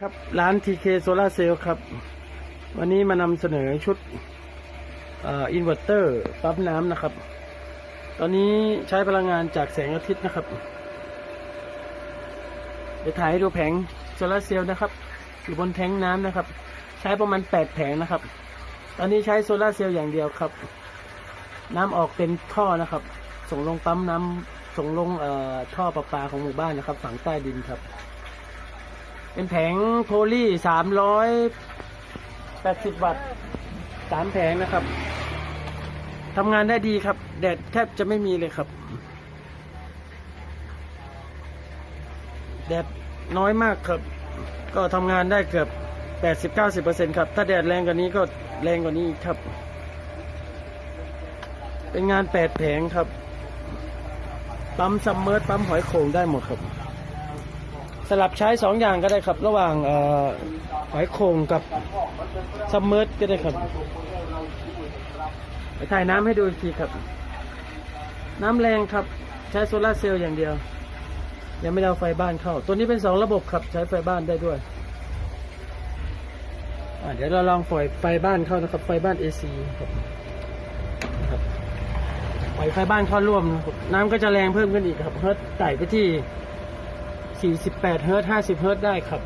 ครับร้าน TK Solar Cell ครับ วันนี้มานำเสนอชุดอินเวอร์เตอร์ปั๊มน้ำนะครับ ตอนนี้ใช้พลังงานจากแสงอาทิตย์นะครับ เดี๋ยวถ่ายให้ดูแผงโซลาเซลล์นะครับ อยู่บนแทงน้ำนะครับ ใช้ประมาณแปดแผงนะครับ ตอนนี้ใช้โซลาเซลล์อย่างเดียวครับ น้ำออกเป็นท่อนะครับ ส่งลงปั๊มน้ำส่งลงอ่อท่อประปาของหมู่บ้านนะครับ ฝังใต้ดินครับ เป็นแผงโพลีสามร้อยแปดสิบวัตต์สามแผงนะครับทำงานได้ดีครับ แดดแทบจะไม่มีเลยครับ แดดน้อยมากครับ ก็ทำงานได้เกือบแปดสิบเก้าสิบเปอร์เซ็นครับ ถ้าแดดแรงกว่านี้ก็แรงกว่านี้ครับ เป็นงานแปดแผงครับ ปั๊มซัมเมอร์ปั๊มหอยโข่งได้หมดครับ ลับใช้สองอย่างก็ได้ครับ ระหว่างหอยโข่งกับซัมเมอร์ก็ได้ครับไปถ่ายน้ำให้ดูอีกทีครับ น้ำแรงครับ ใช้โซลาร์เซลล์อย่างเดียว ยังไม่เอาไฟบ้านเข้า ตัวนี้เป็นสองระบบครับใช้ไฟบ้านได้ด้วยเดี๋ยวเราลองปล่อยไฟบ้านเข้านะครับ ไฟบ้าน AC ครับครับปล่อยไฟบ้านเข้าร่วมนะน้ำก็จะแรงเพิ่มขึ้นอีกครับเฮิร์ตไต่ไปที่ 48 เฮิร์ต50 เฮิร์ตได้ครับ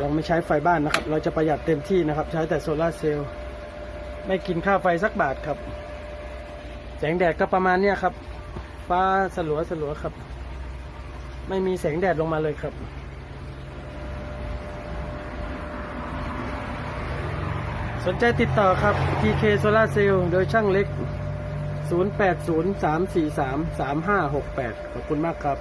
ลองไม่ใช้ไฟบ้านนะครับ เราจะประหยัดเต็มที่นะครับ ใช้แต่โซลาร์เซลล์ไม่กินค่าไฟสักบาทครับ แสงแดดก็ประมาณเนี้ยครับ ฟ้าสลัวสลัวครับ ไม่มีแสงแดดลงมาเลยครับสนใจติดต่อครับ TK Solar Cell โดยช่างเล็ก 0803433568 ขอบคุณมากครับ